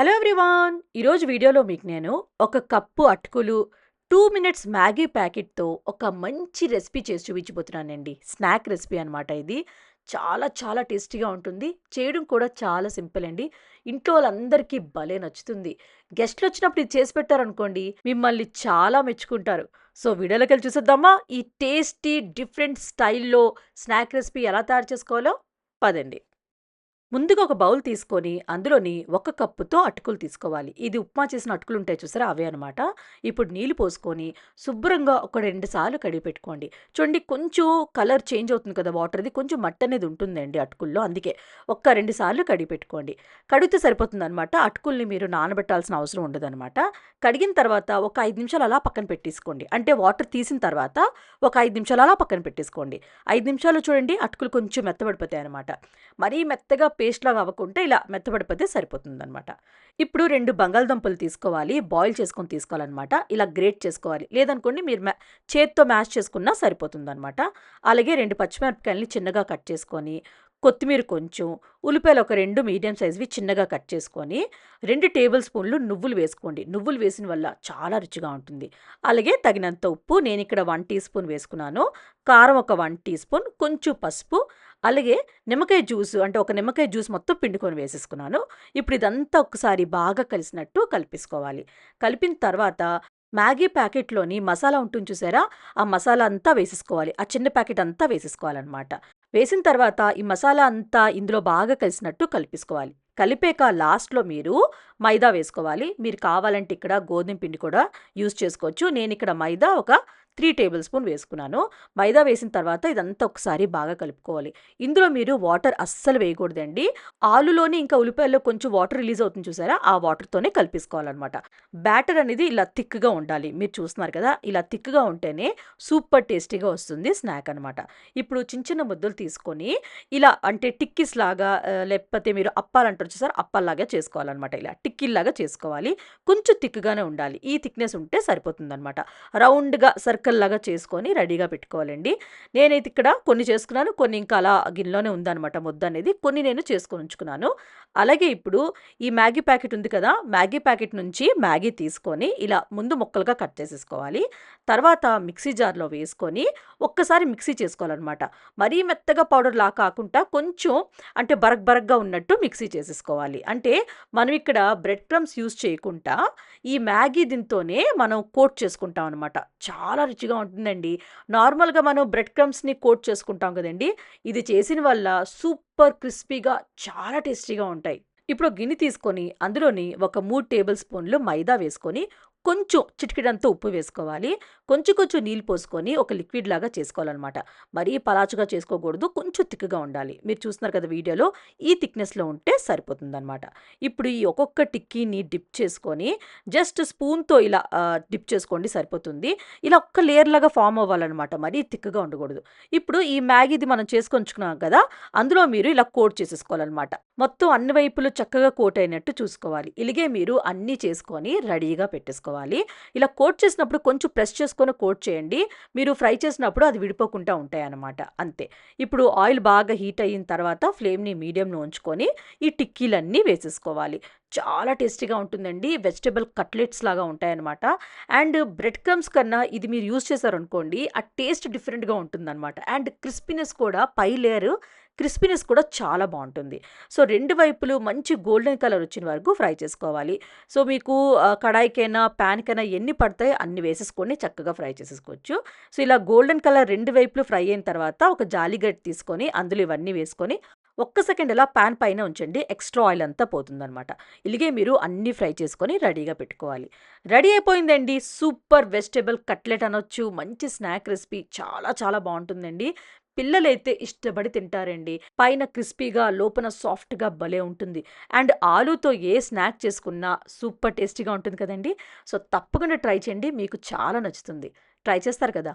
Hello everyone. ఈరోజు వీడియోలో మీకు నేను ఒక కప్పు అటుకులు టూ మినిట్స్ మ్యాగీ ప్యాకెట్తో ఒక మంచి రెసిపీ చేసి చూపించబోతున్నానండి. స్నాక్ రెసిపీ అనమాట ఇది. చాలా చాలా టేస్టీగా ఉంటుంది. చేయడం కూడా చాలా సింపుల్ అండి. ఇంట్లో వాళ్ళందరికీ భలే నచ్చుతుంది. గెస్ట్లు వచ్చినప్పుడు ఇది చేసి పెట్టారనుకోండి మిమ్మల్ని చాలా మెచ్చుకుంటారు. సో వీడియోలోకి వెళ్ళి చూసేద్దామా? ఈ టేస్టీ డిఫరెంట్ స్టైల్లో స్నాక్ రెసిపీ ఎలా తయారు చేసుకోవాలో? పదండి. ముందుగా ఒక బౌల్ తీసుకొని అందులోని ఒక కప్పుతో అటుకులు తీసుకోవాలి. ఇది ఉప్మా చేసిన అటుకులు ఉంటాయి చూసారా? అవే అనమాట ఇప్పుడు నీళ్ళు పోసుకొని శుభ్రంగా ఒక రెండు సార్లు కడిగి పెట్టుకోండి. చూడండి కొంచెం కలర్ చేంజ్ అవుతుంది కదా వాటర్ది కొంచెం మట్టి అనేది ఉంటుందండి అటుకుల్లో. అందుకే ఒక్క రెండు సార్లు కడిగి పెట్టుకోండి. కడిగితే సరిపోతుంది అనమాట అటుకుల్ని మీరు నానబెట్టాల్సిన అవసరం ఉండదనమాట కడిగిన తర్వాత ఒక ఐదు నిమిషాలు అలా పక్కన పెట్టేసుకోండి. అంటే వాటర్ తీసిన తర్వాత ఒక ఐదు నిమిషాలు అలా పక్కన పెట్టేసుకోండి. ఐదు నిమిషాలు చూడండి అటుకులు కొంచెం మెత్తబడిపోతాయి అనమాట మరీ మెత్తగా పేస్ట్ లాగా అవ్వకుంటే ఇలా మెత్తబడిపోతే సరిపోతుంది అనమాట ఇప్పుడు రెండు బంగాళదుంపలు తీసుకోవాలి బాయిల్ చేసుకొని తీసుకోవాలన్నమాట. ఇలా గ్రేట్ చేసుకోవాలి. లేదనుకోండి మీరు మ్యా చేత్తో మ్యాష్ చేసుకున్నా సరిపోతుంది అనమాట అలాగే రెండు పచ్చిమిరపకాయలని చిన్నగా కట్ చేసుకొని కొత్తిమీర కొంచెం ఉల్లిపాయలు ఒక రెండు మీడియం సైజ్వి చిన్నగా కట్ చేసుకొని రెండు టేబుల్ స్పూన్లు నువ్వులు వేసుకోండి. నువ్వులు వేసిన వల్ల చాలా రుచిగా ఉంటుంది. అలాగే తగినంత ఉప్పు నేను ఇక్కడ వన్ టీ స్పూన్ వేసుకున్నాను. కారం ఒక వన్ టీ స్పూన్ కొంచెం పసుపు అలాగే నిమ్మకాయ జ్యూస్ అంటే ఒక నిమ్మకాయ జ్యూస్ మొత్తం పిండుకొని వేసేసుకున్నాను. ఇప్పుడు ఇదంతా ఒకసారి బాగా కలిసినట్టు కలిపేసుకోవాలి. కలిపిన తర్వాత మ్యాగీ ప్యాకెట్లోని మసాలా ఉంటుంది చూసారా? ఆ మసాలా అంతా వేసేసుకోవాలి. ఆ చిన్న ప్యాకెట్ అంతా వేసేసుకోవాలన్నమాట. వేసిన తర్వాత ఈ మసాలా అంతా ఇందులో బాగా కలిసినట్టు కలిపేసుకోవాలి. కలిపాక లాస్ట్లో మీరు మైదా వేసుకోవాలి. మీరు కావాలంటే ఇక్కడ గోధుమ పిండి కూడా యూజ్ చేసుకోవచ్చు. నేను ఇక్కడ మైదా ఒక త్రీ టేబుల్ స్పూన్ వేసుకున్నాను. మైదా వేసిన తర్వాత ఇదంతా ఒకసారి బాగా కలుపుకోవాలి. ఇందులో మీరు వాటర్ అస్సలు వేయకూడదండి. ఆలులోని ఇంకా ఉల్లిపాయల్లో కొంచెం వాటర్ రిలీజ్ అవుతుంది చూసారా? ఆ వాటర్తోనే కలిపేసుకోవాలన్నమాట. బ్యాటర్ అనేది ఇలా థిక్గా ఉండాలి. మీరు చూస్తున్నారు కదా ఇలా థిక్గా ఉంటేనే సూపర్ టేస్టీగా వస్తుంది స్నాక్ అనమాట ఇప్పుడు చిన్న చిన్న ముద్దలు తీసుకొని ఇలా అంటే టిక్కీస్ లాగా లేకపోతే మీరు అప్పాలంటారు చూసారు? అప్పాల్లాగా చేసుకోవాలన్నమాట ఇలా. టిక్కీల్లాగా చేసుకోవాలి. కొంచెం థిక్గానే ఉండాలి. ఈ థిక్నెస్ ఉంటే సరిపోతుందన్నమాట. రౌండ్గా సర్కిల్ ముక్కల్లాగా చేసుకొని రెడీగా పెట్టుకోవాలండి. నేనైతే ఇక్కడ కొన్ని చేసుకున్నాను కొన్ని ఇంకా అలా గిన్నెలోనే ఉందన్నమాట ముద్ద అనేది. కొన్ని నేను చేసుకొని ఉంచుకున్నాను. అలాగే ఇప్పుడు ఈ మ్యాగీ ప్యాకెట్ ఉంది కదా మ్యాగీ ప్యాకెట్ నుంచి మ్యాగీ తీసుకొని ఇలా ముందు ముక్కలుగా కట్ చేసేసుకోవాలి. తర్వాత మిక్సీ జార్లో వేసుకొని ఒక్కసారి మిక్సీ చేసుకోవాలన్నమాట. మరీ మెత్తగా పౌడర్ లా కాకుండా కొంచెం అంటే బరక్ బరక్గా ఉన్నట్టు మిక్సీ చేసేసుకోవాలి. అంటే మనం ఇక్కడ బ్రెడ్ క్రమ్స్ యూస్ చేయకుండా ఈ మ్యాగీ దీంతోనే మనం కోట్ చేసుకుంటాం అనమాట చాలా రుచిగా ఉంటుందండి. నార్మల్గా మనం బ్రెడ్ క్రమ్స్ని కోట్ చేసుకుంటాం కదండి. ఇది చేసిన వల్ల సూపర్ క్రిస్పీగా చాలా టేస్టీగా ఉంటాయి. ఇప్పుడు గిన్నె తీసుకొని అందులోని ఒక మూడు టేబుల్ స్పూన్లు మైదా వేసుకొని కొంచెం చిటికెడంతా ఉప్పు వేసుకోవాలి. కొంచెం కొంచెం నీళ్ళు పోసుకొని ఒక లిక్విడ్ లాగా చేసుకోవాలన్నమాట. మరీ పలాచుగా చేసుకోకూడదు. కొంచెం తిక్కుగా ఉండాలి. మీరు చూస్తున్నారు కదా వీడియోలో ఈ థిక్నెస్లో ఉంటే సరిపోతుందన్నమాట. ఇప్పుడు ఈ ఒక్కొక్క టిక్కీని డిప్ చేసుకొని జస్ట్ స్పూన్తో ఇలా డిప్ చేసుకోండి సరిపోతుంది. ఇలా ఒక్క లేయర్ లాగా ఫామ్ అవ్వాలన్నమాట. మరీ తిక్కుగా ఉండకూడదు. ఇప్పుడు ఈ మ్యాగీది మనం చేసుకొంచుకున్నాం కదా అందులో మీరు ఇలా కోట్ చేసేసుకోవాలన్నమాట. మొత్తం అన్ని వైపులు చక్కగా కోట్ అయినట్టు చూసుకోవాలి. ఇలాగే మీరు అన్నీ చేసుకొని రెడీగా పెట్టేసుకోవాలి. ఇలా కోట్ చేసినప్పుడు కొంచెం ప్రెస్ చేసుకొని కోట్ చేయండి. మీరు ఫ్రై చేసినప్పుడు అది విడిపోకుండా ఉంటాయి అన్నమాట అంతే. ఇప్పుడు ఆయిల్ బాగా హీట్ అయిన తర్వాత ఫ్లేమ్ని మీడియంలో ఉంచుకొని ఈ టిక్కీలన్నీ వేసేసుకోవాలి. చాలా టేస్టీగా ఉంటుందండి. వెజిటబుల్ కట్లెట్స్ లాగా ఉంటాయన్నమాట. అండ్ బ్రెడ్ క్రమ్స్ కన్నా ఇది మీరు యూస్ చేశారనుకోండి ఆ టేస్ట్ డిఫరెంట్గా ఉంటుందన్నమాట. అండ్ క్రిస్పీనెస్ కూడా పై లేయర్ క్రిస్పీనెస్ కూడా చాలా బాగుంటుంది. సో రెండు వైపులు మంచి గోల్డెన్ కలర్ వచ్చిన వరకు ఫ్రై చేసుకోవాలి. సో మీకు కడాయికైనా ప్యాన్కైనా ఎన్ని పడతాయి అన్ని వేసేసుకొని చక్కగా ఫ్రై చేసేసుకోవచ్చు. సో ఇలా గోల్డెన్ కలర్ రెండు వైపులు ఫ్రై అయిన తర్వాత ఒక జాలిగడ్డ తీసుకొని అందులో ఇవన్నీ వేసుకొని ఒక్క సెకండ్ ఇలా ప్యాన్ పైన ఉంచండి. ఎక్స్ట్రా ఆయిల్ అంతా పోతుందనమాట ఇలాగే మీరు అన్నీ ఫ్రై చేసుకొని రెడీగా పెట్టుకోవాలి. రెడీ అయిపోయిందండి. సూపర్ వెజిటేబుల్ కట్లెట్ అనొచ్చు మంచి స్నాక్ రెసిపీ చాలా చాలా బాగుంటుందండి. పిల్లలైతే ఇష్టపడి తింటారండి. పైన క్రిస్పీగా లోపల సాఫ్ట్గా భలే ఉంటుంది. అండ్ ఆలూతో ఏ స్నాక్ చేసుకున్నా సూపర్ టేస్టీగా ఉంటుంది కదండి. సో తప్పకుండా ట్రై చేయండి. మీకు చాలా నచ్చుతుంది. ట్రై చేస్తారు కదా?